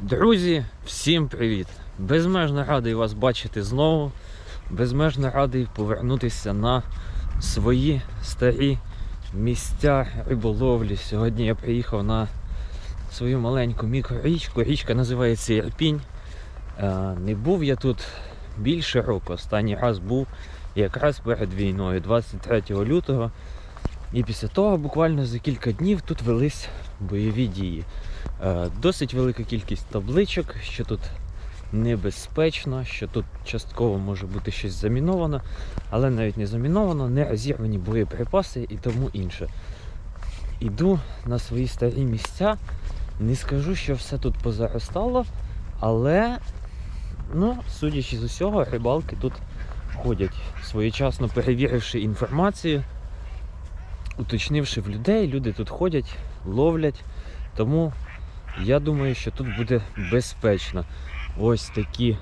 Друзі, всім привіт! Безмежно радий вас бачити знову. Безмежно радий повернутися на свої старі місця риболовлі. Сьогодні я приїхав на свою маленьку мікрорічку. Річка називається Ірпінь. Е, Не був я тут більше року. Останній раз був якраз перед війною, 23 лютого. І після того буквально за кілька днів тут велись бойові дії. Е, Досить велика кількість табличок, що тут небезпечно, що тут частково може бути щось заміновано, але навіть не заміновано, не розірвані боєприпаси і тому інше. Іду на свої старі місця. Не скажу, що все тут позаростало, але, ну, судячи з усього, рибалки тут ходять, своєчасно перевіривши інформацію, уточнивши в людей, люди тут ходять, ловлять. Тому я думаю, що тут буде безпечно. Ось такі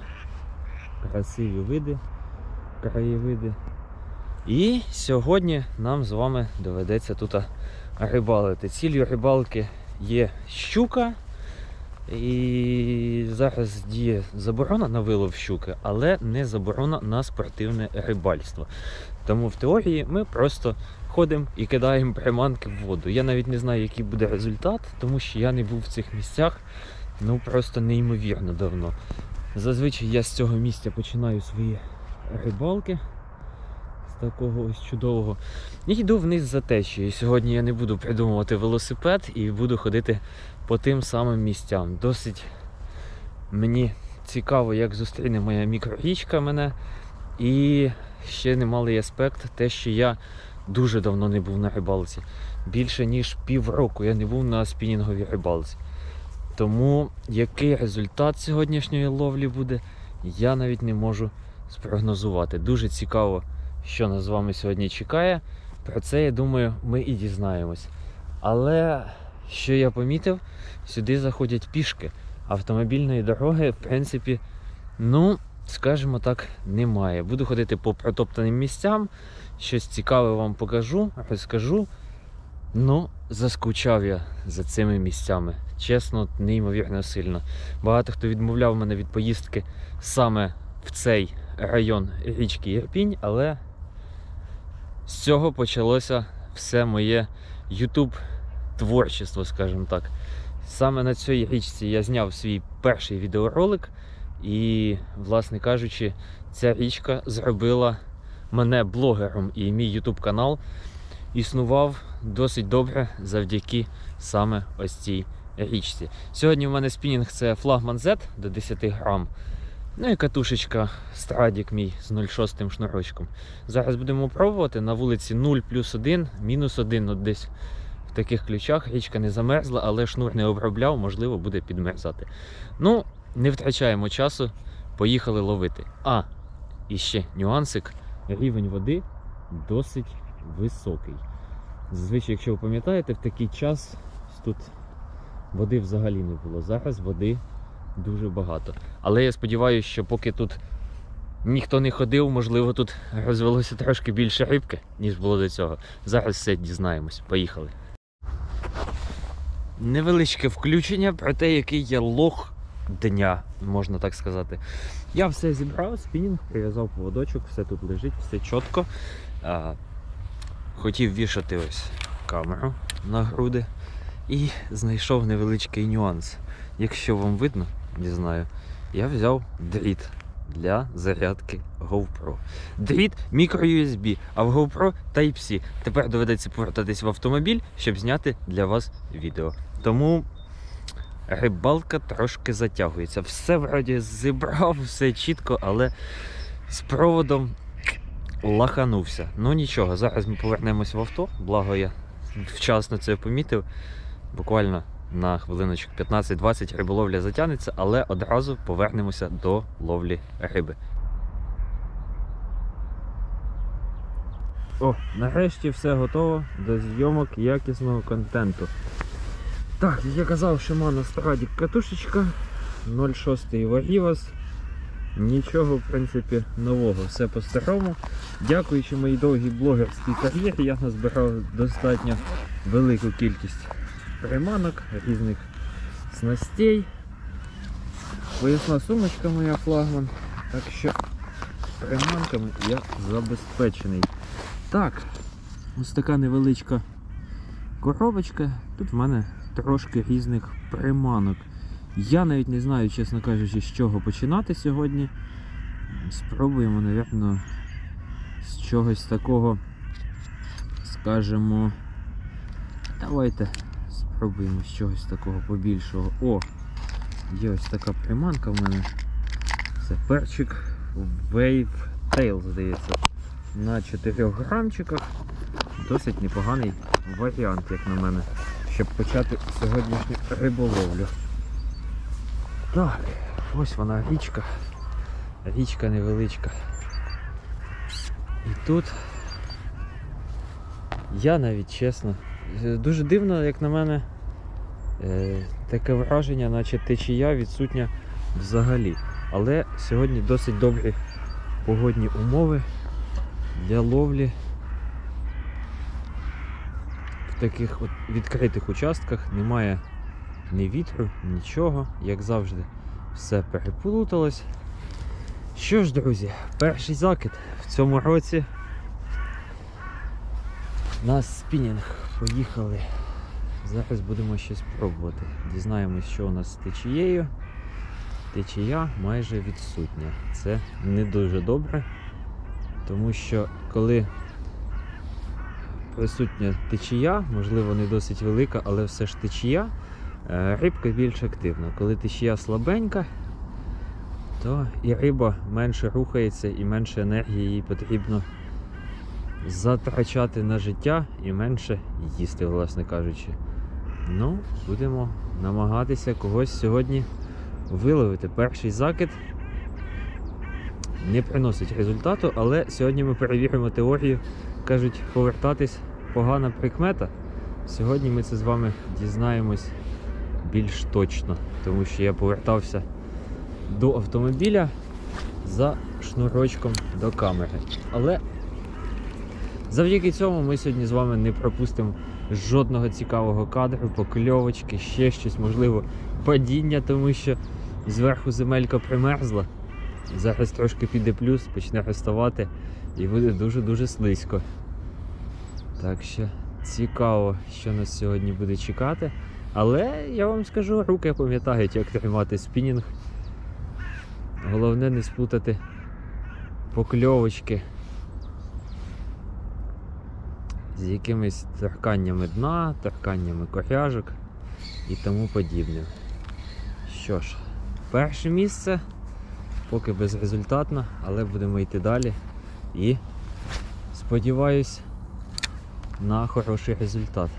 красиві види, краєвиди. І сьогодні нам з вами доведеться тут рибалити. Ціллю рибалки є щука. І зараз діє заборона на вилов щуки, але не заборона на спортивне рибальство. Тому в теорії ми просто ходимо і кидаємо приманки в воду. Я навіть не знаю, який буде результат, тому що я не був в цих місцях ну просто неймовірно давно. Зазвичай я з цього місця починаю свої рибалки з такого ось чудового. І йду вниз за течією. Сьогодні я не буду придумувати велосипед і буду ходити по тим самим місцям. Досить мені цікаво, як зустріне моя мікрорічка мене. І ще немалий аспект, те, що я дуже давно не був на рибалці. Більше ніж півроку я не був на спінінговій рибалці. Тому який результат сьогоднішньої ловлі буде, я навіть не можу спрогнозувати. Дуже цікаво, що нас з вами сьогодні чекає. Про це, я думаю, ми і дізнаємось. Але що я помітив, сюди заходять пішки. Автомобільної дороги, в принципі, ну, скажімо так, немає. Буду ходити по протоптаним місцям, щось цікаве вам покажу, розкажу. Ну, заскучав я за цими місцями. Чесно, неймовірно сильно. Багато хто відмовляв мене від поїздки саме в цей район річки Ірпінь, але з цього почалося все моє YouTube творчество, скажімо так. Саме на цій річці я зняв свій перший відеоролик, і, власне кажучи, ця річка зробила мене блогером і мій YouTube канал існував досить добре завдяки саме ось цій річці. Сьогодні в мене спінінг це флагман Z до 10 грам. Ну і катушечка Страдік мій з 0,6 шнурочком. Зараз будемо пробувати на вулиці 0 плюс 1, мінус 1, от десь в таких ключах. Річка не замерзла, але шнур не обробляв, можливо, буде підмерзати. Ну, не втрачаємо часу, поїхали ловити. А, і ще нюансик. Рівень води досить високий. Зазвичай, якщо ви пам'ятаєте, в такий час тут води взагалі не було. Зараз води дуже багато. Але я сподіваюся, що поки тут ніхто не ходив, можливо, тут розвелося трошки більше рибки, ніж було до цього. Зараз все дізнаємось. Поїхали. Невеличке включення про те, який я лох дня, можна так сказати. Я все зібрав, спінінг, прив'язав поводочок, все тут лежить, все чітко. Хотів вішати ось камеру на груди і знайшов невеличкий нюанс. Якщо вам видно, не знаю, я взяв дріт для зарядки GoPro. Дріт мікро-USB, а в GoPro Type-C. Тепер доведеться повертатись в автомобіль, щоб зняти для вас відео. Тому рибалка трошки затягується. Все вроді зібрав, все чітко, але з проводом лаханувся. Ну нічого, зараз ми повернемось в авто, благо я вчасно це помітив. Буквально на хвилиночок 15-20 риболовля затягнеться, але одразу повернемося до ловлі риби. О, нарешті все готово до зйомок якісного контенту. Так, як я казав, Шимана Страдік катушечка 0,6 Вагівас. Нічого, в принципі, нового, все по-старому. Дякуючи моїй довгій блогерській кар'єрі, я назбирав достатньо велику кількість приманок, різних снастей. Поясна сумочка моя флагман. Так що приманками я забезпечений. Так, ось така невеличка коробочка. Тут в мене трошки різних приманок. Я навіть не знаю, чесно кажучи, з чого починати сьогодні. Спробуємо, напевно, з чогось такого, скажемо. Давайте спробуємо з чогось такого побільшого. О! Є ось така приманка в мене. Це перчик Wave Tail, здається. На 4 грамчиках. Досить непоганий варіант, як на мене, щоб почати сьогоднішню риболовлю. Так, ось вона річка. Річка невеличка. І тут я навіть чесно. Дуже дивно, як на мене, е, таке враження, наче течія відсутня взагалі. Але сьогодні досить добрі погодні умови для ловлі в таких от відкритих участках. Немає ні вітру, нічого, як завжди, все переплуталось. Що ж, друзі, перший закид в цьому році на спінінг. Поїхали. Зараз будемо щось пробувати. Дізнаємось, що у нас з течією. Течія майже відсутня. Це не дуже добре, тому що коли присутня течія, можливо, не досить велика, але все ж течія, е, рибка більш активна. Коли течія слабенька, то і риба менше рухається і менше енергії їй потрібно затрачати на життя і менше їсти, власне кажучи. Ну, будемо намагатися когось сьогодні виловити. Перший закид не приносить результату, але сьогодні ми перевіримо теорію. Кажуть, повертатись погана прикмета. Сьогодні ми це з вами дізнаємось більш точно, тому що я повертався до автомобіля за шнурочком до камери. Але завдяки цьому ми сьогодні з вами не пропустимо жодного цікавого кадру, покльовочки, ще щось, можливо, падіння, тому що зверху земелька примерзла. Зараз трошки піде плюс, почне розставати і буде дуже-дуже слизько. Так що цікаво, що нас сьогодні буде чекати. Але я вам скажу, руки пам'ятають, як тримати спінінг. Головне не сплутати покльовочки з якимись торканнями дна, торканнями коряжок і тому подібне. Що ж, перше місце поки безрезультатно, але будемо йти далі і сподіваюсь на хороший результат.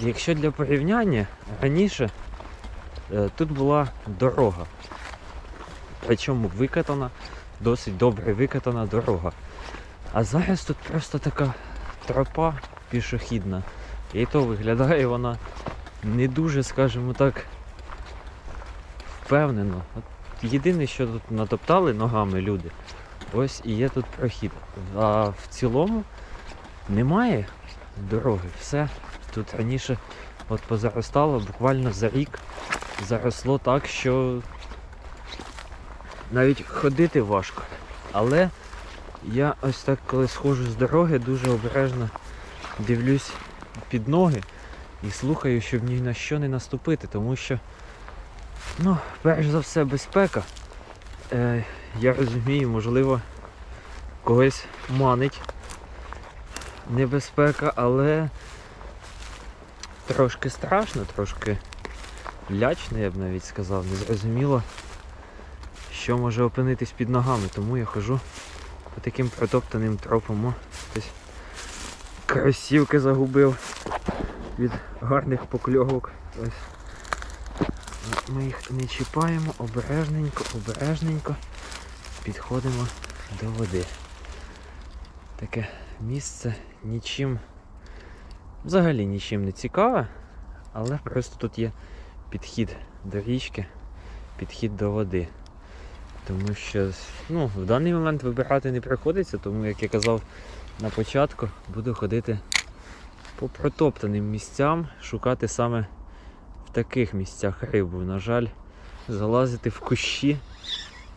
Якщо для порівняння, раніше е, тут була дорога. Причому викатана, досить добре викатана дорога. А зараз тут просто така тропа пішохідна. І то виглядає вона не дуже, скажімо так, впевнено. Єдине, що тут натоптали ногами люди, ось і є тут прохід. А в цілому немає дороги. Все. Тут раніше от позаростало буквально за рік заросло так, що навіть ходити важко. Але я ось так, коли сходжу з дороги, дуже обережно дивлюсь під ноги і слухаю, щоб ні на що не наступити, тому що, ну, перш за все, безпека. Е, я розумію, можливо, когось манить небезпека, але трошки страшно, трошки лячно, я б навіть сказав, незрозуміло, що може опинитись під ногами, тому я хожу по таким протоптаним тропам. О, кросівки загубив від гарних покльовок. Ось. Ми їх не чіпаємо, обережненько, обережненько підходимо до води. Таке місце нічим, взагалі нічим не цікаве, але просто тут є підхід до річки, підхід до води. Тому що ну, в даний момент вибирати не приходиться, тому як я казав на початку, буду ходити по протоптаним місцям, шукати саме в таких місцях рибу. На жаль, залазити в кущі.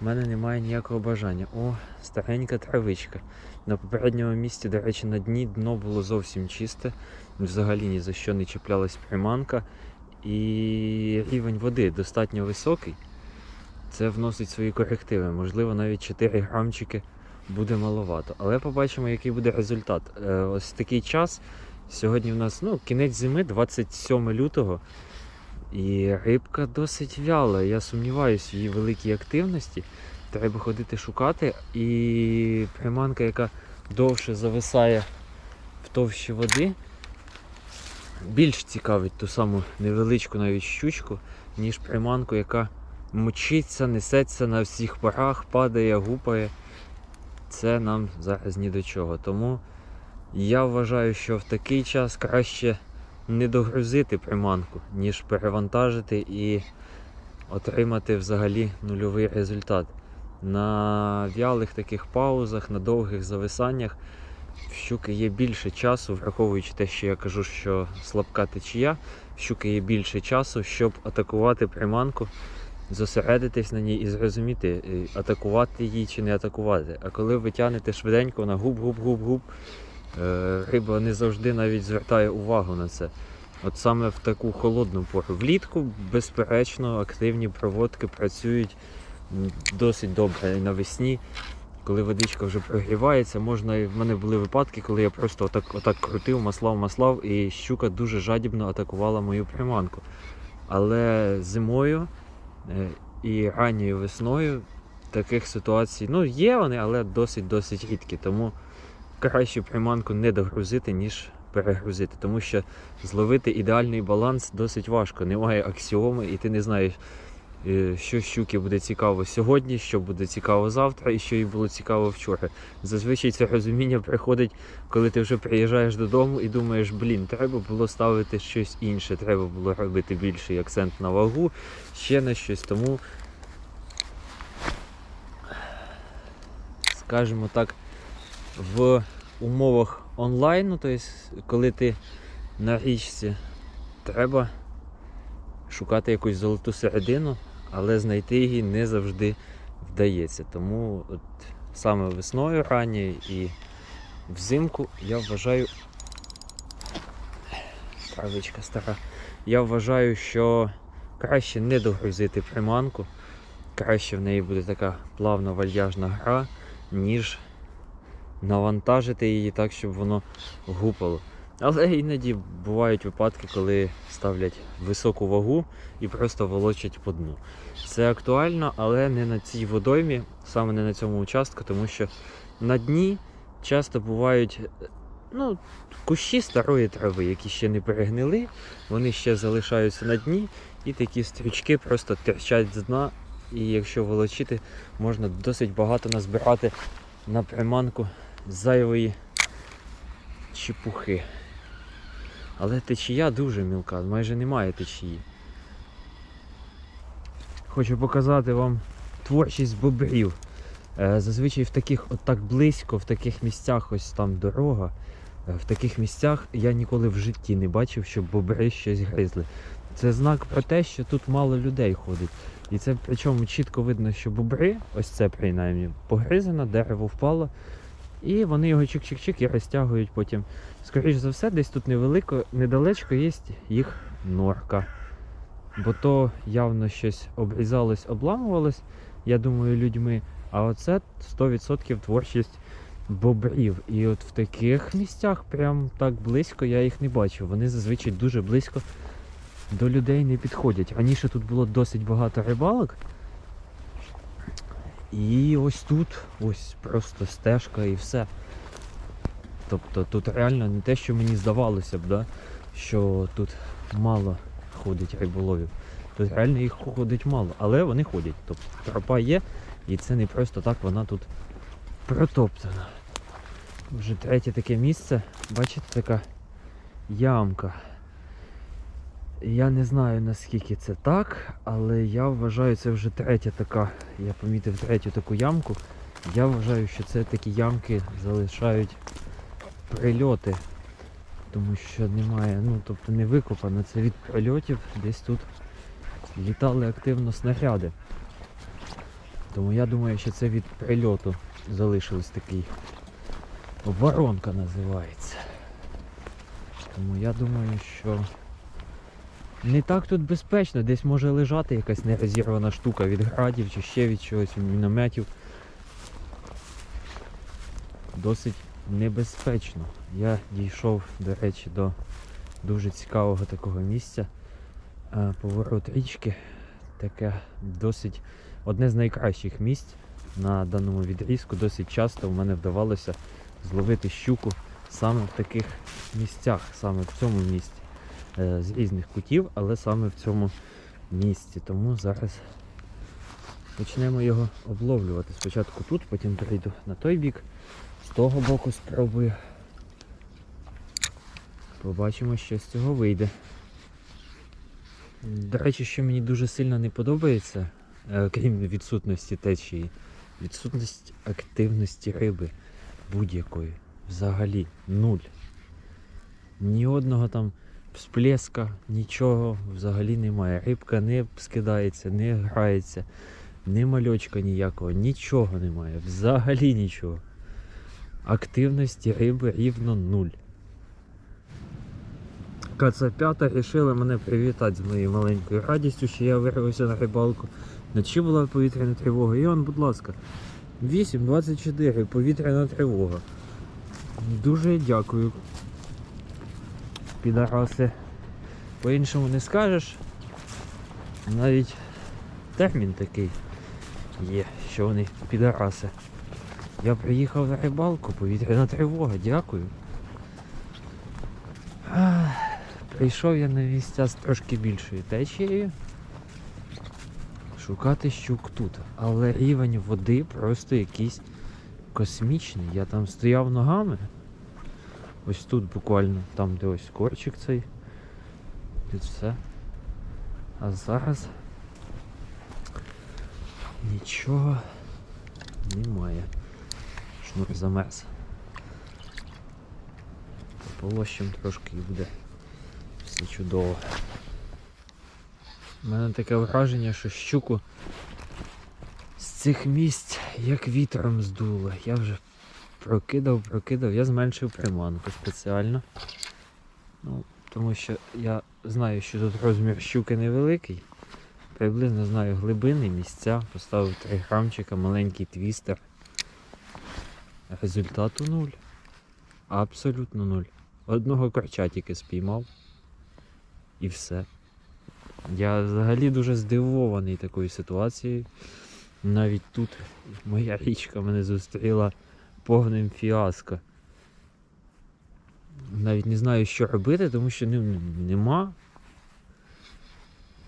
У мене немає ніякого бажання. О, старенька травичка. На попередньому місці, до речі, на дні дно було зовсім чисте. Взагалі ні за що не чіплялась приманка. І рівень води достатньо високий. Це вносить свої корективи. Можливо, навіть 4 грамчики буде маловато. Але побачимо, який буде результат. Е, Ось такий час. Сьогодні в нас ну, кінець зими, 27 лютого. І рибка досить вяла. Я сумніваюся в її великій активності. Треба ходити шукати. І приманка, яка довше зависає в товщі води, більш цікавить ту саму невеличку навіть щучку, ніж приманку, яка мочиться, несеться на всіх парах, падає, гупає. Це нам зараз ні до чого. Тому я вважаю, що в такий час краще не догрузити приманку, ніж перевантажити і отримати взагалі нульовий результат. На вялих таких паузах, на довгих зависаннях в щуки є більше часу, враховуючи те, що я кажу, що слабка течія, в щуки є більше часу, щоб атакувати приманку, зосередитись на ній і зрозуміти, е, атакувати її чи не атакувати. А коли ви тягнете швиденько, вона губ-губ-губ-губ, риба не завжди навіть звертає увагу на це. От саме в таку холодну пору. Влітку, безперечно, активні проводки працюють досить добре і навесні. Коли водичка вже прогрівається, можна. В мене були випадки, коли я просто отак, отак крутив, маслав, маслав, і щука дуже жадібно атакувала мою приманку. Але зимою е, і ранньою весною таких ситуацій ну, є вони, але досить-досить рідкі. Тому краще приманку не догрузити, ніж перегрузити. Тому що зловити ідеальний баланс досить важко. Немає аксіоми, і ти не знаєш, е, що щуки буде цікаво сьогодні, що буде цікаво завтра і що їй було цікаво вчора. Зазвичай це розуміння приходить, коли ти вже приїжджаєш додому і думаєш, блін, треба було ставити щось інше, треба було робити більший акцент на вагу, ще на щось. Тому, скажімо так, в умовах онлайну, тобто, коли ти на річці, треба шукати якусь золоту середину, але знайти її не завжди вдається. Тому от саме весною ранньою і взимку я вважаю. Травичка стара. Я вважаю, що краще не догрузити приманку, краще в неї буде така плавна вальяжна гра, ніж навантажити її так, щоб воно гупало. Але іноді бувають випадки, коли ставлять високу вагу і просто волочать по дну. Це актуально, але не на цій водоймі, саме не на цьому участку, тому що на дні часто бувають ну, кущі старої трави, які ще не перегнили, вони ще залишаються на дні, і такі стрічки просто терчать з дна. І якщо волочити, можна досить багато назбирати на приманку зайвої чепухи. Але течія дуже мілка, майже немає течії. Хочу показати вам творчість бобрів. Е, Зазвичай в таких от близько, в таких місцях, ось там дорога. е, В таких місцях я ніколи в житті не бачив, щоб бобри щось гризли. Це знак про те, що тут мало людей ходить. І це причому чітко видно, що бобри, ось це принаймні, погризено, дерево впало, і вони його чик-чик-чик і розтягують потім. Скоріше за все, десь тут невелико, недалечко є їх норка. Бо то явно щось обрізалось, обламувалось, я думаю, людьми. А оце 100% творчість бобрів. І от в таких місцях, прям так близько, я їх не бачив. Вони зазвичай дуже близько до людей не підходять. Раніше тут було досить багато рибалок. І ось тут ось просто стежка і все. Тобто тут реально не те, що мені здавалося б, да, що тут мало ходить риболовів. Тут реально їх ходить мало, але вони ходять. Тобто тропа є, і це не просто так вона тут протоптана. Вже третє таке місце, бачите, така ямка. Я не знаю наскільки це так, але я вважаю, це вже третя така. Я помітив третю таку ямку. Я вважаю, що це такі ямки залишають прильоти. Тому що немає, ну тобто не викопано, це від прильотів десь тут літали активно снаряди. Тому я думаю, що це від прильоту залишилось такий. Воронка називається. Тому я думаю, що не так тут безпечно, десь може лежати якась нерозірвана штука від градів чи ще від чогось, від мінометів. Досить небезпечно. Я дійшов, до речі, до дуже цікавого такого місця. Е, Поворот річки. Таке досить одне з найкращих місць на даному відрізку. Досить часто в мене вдавалося зловити щуку саме в таких місцях, саме в цьому місці. Е, З різних кутів, але саме в цьому місці. Тому зараз почнемо його обловлювати. Спочатку тут, потім перейду на той бік, з того боку спробую. Побачимо, що з цього вийде. До речі, що мені дуже сильно не подобається, е, крім відсутності течії, відсутність активності риби будь-якої. Взагалі нуль. Ні одного там всплеска, нічого взагалі немає. Рибка не скидається, не грається, ні мальочка ніякого, нічого немає. Взагалі нічого. Активності риби рівно нуль. Кацапята рішили мене привітати з моєю маленькою радістю, що я вирвався на рибалку. Вночі була повітряна тривога. Іон, будь ласка, 8.24 повітряна тривога. Дуже дякую. Підараси. По-іншому не скажеш. Навіть термін такий є, що вони підараси. Я приїхав на рибалку, повітряна тривога, дякую. Прийшов я на місця з трошки більшою течією. Шукати щук тут. Але рівень води просто якийсь космічний. Я там стояв ногами. Ось тут буквально, там де ось корчик цей. Тут все. А зараз нічого немає. Шнур замерз. Полощем трошки і буде все чудово. У мене таке враження, що щуку з цих місць як вітром здуло. Я вже прокидав, прокидав, я зменшив приманку спеціально. Ну, тому що я знаю, що тут розмір щуки невеликий. Приблизно знаю глибини, місця, поставив 3 грамчика, маленький твістер. Результату нуль. Абсолютно нуль. Одного корча тільки спіймав. І все. Я взагалі дуже здивований такою ситуацією. Навіть тут моя річка мене зустріла повним фіаско. Навіть не знаю, що робити, тому що ну, нема.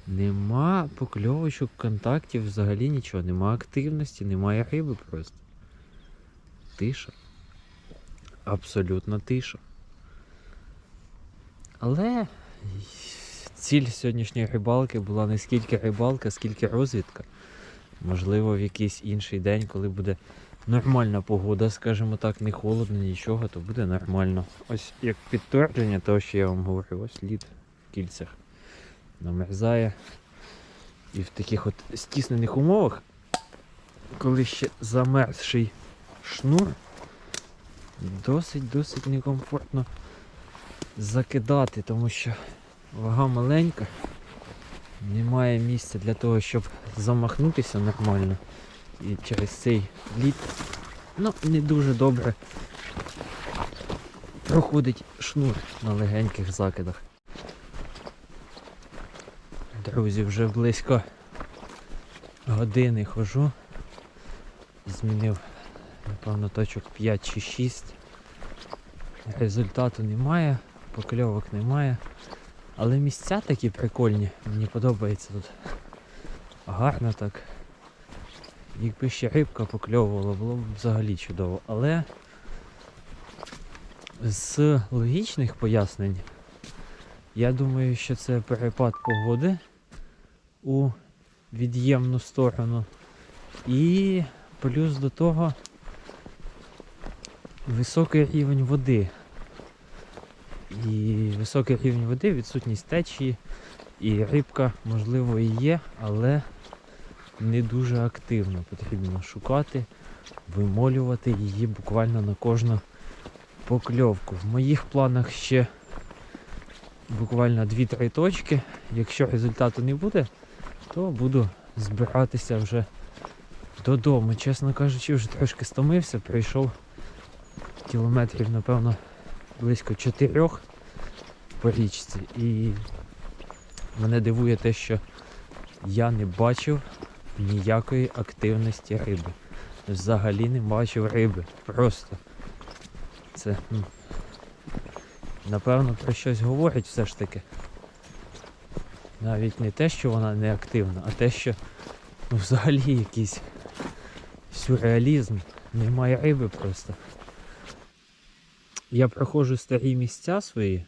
Нема покльовочок, контактів, взагалі нічого. Нема активності, немає риби просто. Тиша. Абсолютно тиша. Але ціль сьогоднішньої рибалки була не скільки рибалка, скільки розвідка. Можливо, в якийсь інший день, коли буде нормальна погода, скажімо так, не холодно, нічого, то буде нормально. Ось як підтвердження того, що я вам говорив, ось лід в кільцях намерзає. І в таких от стіснених умовах, коли ще замерзший шнур, досить-досить некомфортно закидати, тому що вага маленька, немає місця для того, щоб замахнутися нормально. І через цей лід ну, не дуже добре проходить шнур на легеньких закидах. Друзі, вже близько години хожу. Змінив, напевно, точок 5 чи 6. Результату немає, покльовок немає. Але місця такі прикольні, мені подобається тут. Гарно так. Якби ще рибка покльовувала, було б взагалі чудово. Але з логічних пояснень, я думаю, що це перепад погоди у від'ємну сторону. І плюс до того високий рівень води. І високий рівень води, відсутність течії, І рибка, можливо, і є, але не дуже активно. Потрібно шукати, вимолювати її буквально на кожну покльовку. В моїх планах ще буквально 2-3 точки. Якщо результату не буде, то буду збиратися вже додому. Чесно кажучи, вже трошки стомився, прийшов кілометрів, напевно, близько 4 по річці. І мене дивує те, що я не бачив ніякої активності риби. Взагалі не бачив риби. Просто це ну, напевно про щось говорить все ж таки. Навіть не те, що вона не активна, а те, що ну, взагалі якийсь сюрреалізм. Немає риби просто. Я проходжу старі місця свої,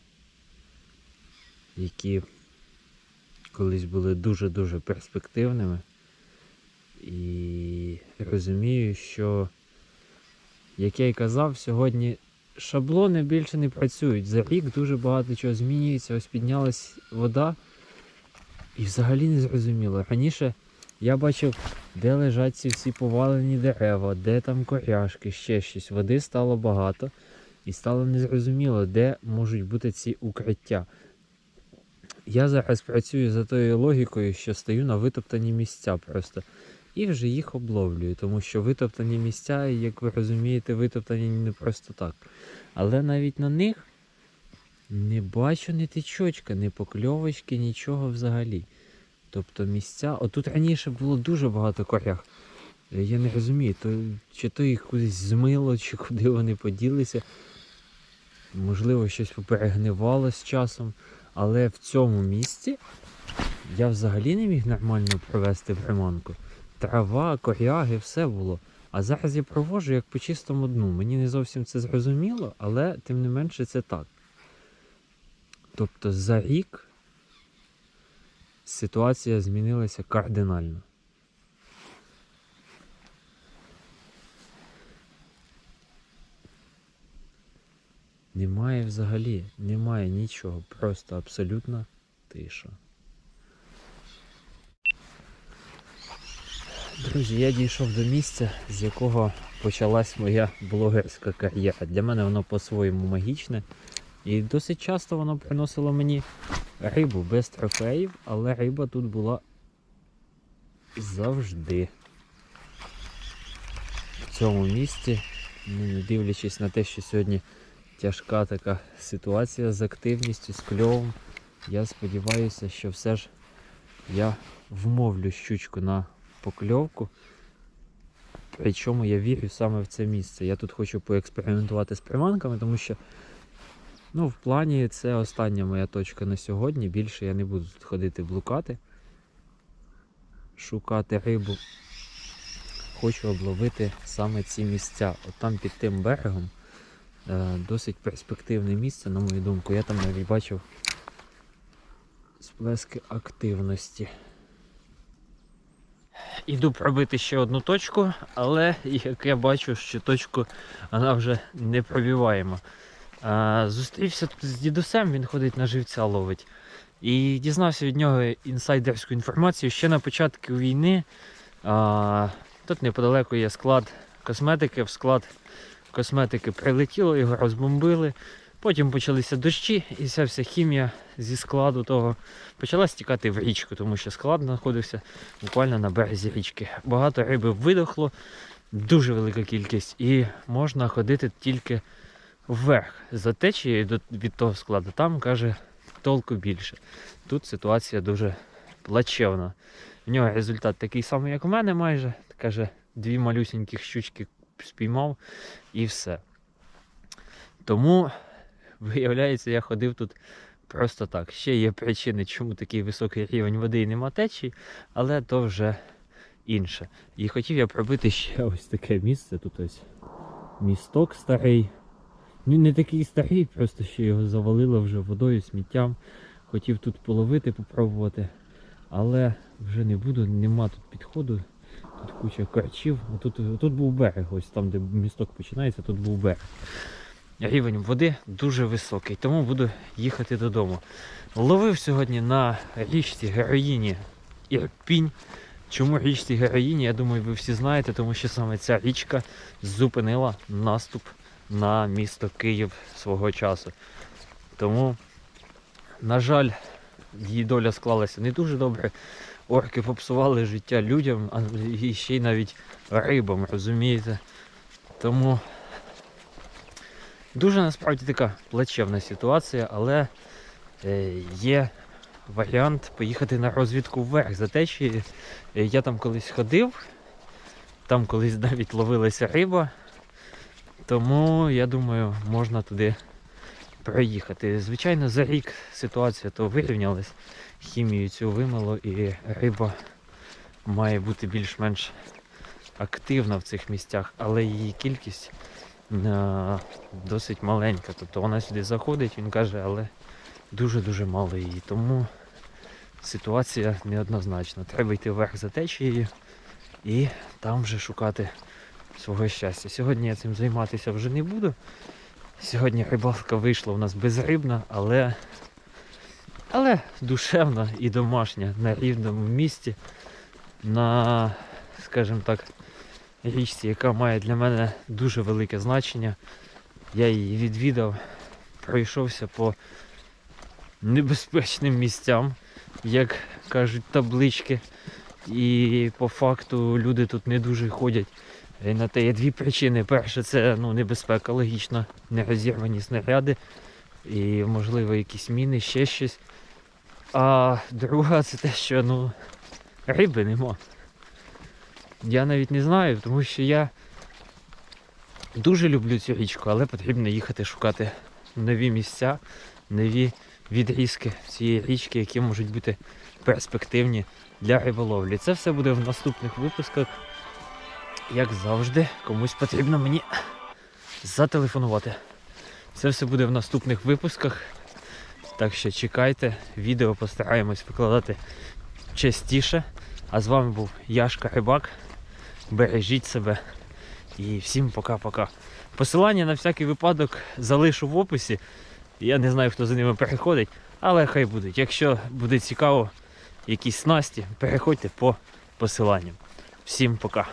які колись були дуже-дуже перспективними. І розумію, що, як я й казав, сьогодні шаблони більше не працюють. За рік дуже багато чого змінюється. Ось піднялась вода. І взагалі не зрозуміло. Раніше я бачив, де лежать ці всі повалені дерева, де там коряшки, ще щось. Води стало багато. І стало незрозуміло, де можуть бути ці укриття. Я зараз працюю за тою логікою, що стою на витоптані місця просто. І вже їх обловлюю, тому що витоптані місця, як ви розумієте, витоптані не просто так. Але навіть на них не бачу ні тичочка, ні покльовочки, нічого взагалі. Тобто місця. Отут раніше було дуже багато корях. Я не розумію, то, чи то їх кудись змило, чи куди вони поділися. Можливо, щось поперегнивало з часом. Але в цьому місці я взагалі не міг нормально провести приманку. Трава, коряги, все було. А зараз я провожу як по чистому дну. Мені не зовсім це зрозуміло, але тим не менше це так. Тобто за рік ситуація змінилася кардинально. Немає взагалі, немає нічого, просто абсолютна тиша. Друзі, я дійшов до місця, з якого почалась моя блогерська кар'єра. Для мене воно по-своєму магічне. І досить часто воно приносило мені рибу без трофеїв, але риба тут була завжди. В цьому місці, ну, не дивлячись на те, що сьогодні тяжка така ситуація з активністю, з кльовом. Я сподіваюся, що все ж я вмовлю щучку на покльовку. Причому я вірю саме в це місце. Я тут хочу поекспериментувати з приманками, тому що ну, в плані це остання моя точка на сьогодні. Більше я не буду тут ходити блукати, шукати рибу. Хочу обловити саме ці місця. От там під тим берегом е, досить перспективне місце, на мою думку. Я там навіть бачив сплески активності. Іду пробити ще одну точку, але як я бачу, що точку вона вже не пробиваємо. А, зустрівся тут з дідусем, він ходить на живця ловить. І дізнався від нього інсайдерську інформацію. Ще на початку війни а, тут неподалеку є склад косметики. В склад косметики прилетіло, його розбомбили. Потім почалися дощі, і вся вся хімія зі складу того почала стікати в річку, тому що склад знаходився буквально на березі річки. Багато риби видохло, дуже велика кількість, і можна ходити тільки вверх за течією від того складу. Там каже толку більше. Тут ситуація дуже плачевна. В нього результат такий самий, як у мене майже. Каже, дві малюсіньких щучки спіймав і все. Тому, виявляється, я ходив тут просто так. Ще є причини, чому такий високий рівень води і нема течії, але то вже інше. І хотів я пробити ще ось таке місце. Тут ось місток старий. Ну, не такий старий, просто що його завалило вже водою, сміттям. Хотів тут половити, попробувати, але вже не буду, нема тут підходу. Тут куча корчів. Тут, тут був берег, ось там, де місток починається, тут був берег. Рівень води дуже високий, тому буду їхати додому. Ловив сьогодні на річці героїні Ірпінь. Чому річці героїні? Я думаю, ви всі знаєте, тому що саме ця річка зупинила наступ на місто Київ свого часу. Тому, на жаль, її доля склалася не дуже добре. Орки попсували життя людям, а ще й навіть рибам, розумієте? Тому дуже насправді така плачевна ситуація, але е, є варіант поїхати на розвідку вверх за течією. Е, Я там колись ходив, там колись навіть ловилася риба, тому я думаю, можна туди проїхати. Звичайно, за рік ситуація то вирівнялась, хімію цю вимило і риба має бути більш-менш активна в цих місцях, але її кількість досить маленька. Тобто вона сюди заходить, він каже, але дуже-дуже мало її. Тому ситуація неоднозначна. Треба йти вверх за течією і там вже шукати свого щастя. Сьогодні я цим займатися вже не буду. Сьогодні рибалка вийшла у нас безрибна, але, але душевна і домашня на рівному місці, на, скажімо так, річці, яка має для мене дуже велике значення. Я її відвідав, пройшовся по небезпечним місцям, як кажуть таблички. І по факту люди тут не дуже ходять. І на те є дві причини. Перше, це ну, небезпека, логічно, нерозірвані снаряди і, можливо, якісь міни, ще щось. А друга це те, що ну, риби нема. Я навіть не знаю, тому що я дуже люблю цю річку, але потрібно їхати шукати нові місця, нові відрізки цієї річки, які можуть бути перспективні для риболовлі. Це все буде в наступних випусках. Як завжди, комусь потрібно мені зателефонувати. Це все буде в наступних випусках. Так що чекайте, відео постараємось викладати частіше. А з вами був Яшка Рибак. Бережіть себе і всім пока-пока. Посилання на всякий випадок залишу в описі. Я не знаю, хто за ними переходить, але хай будуть. Якщо буде цікаво, якісь снасті, переходьте по посиланням. Всім пока.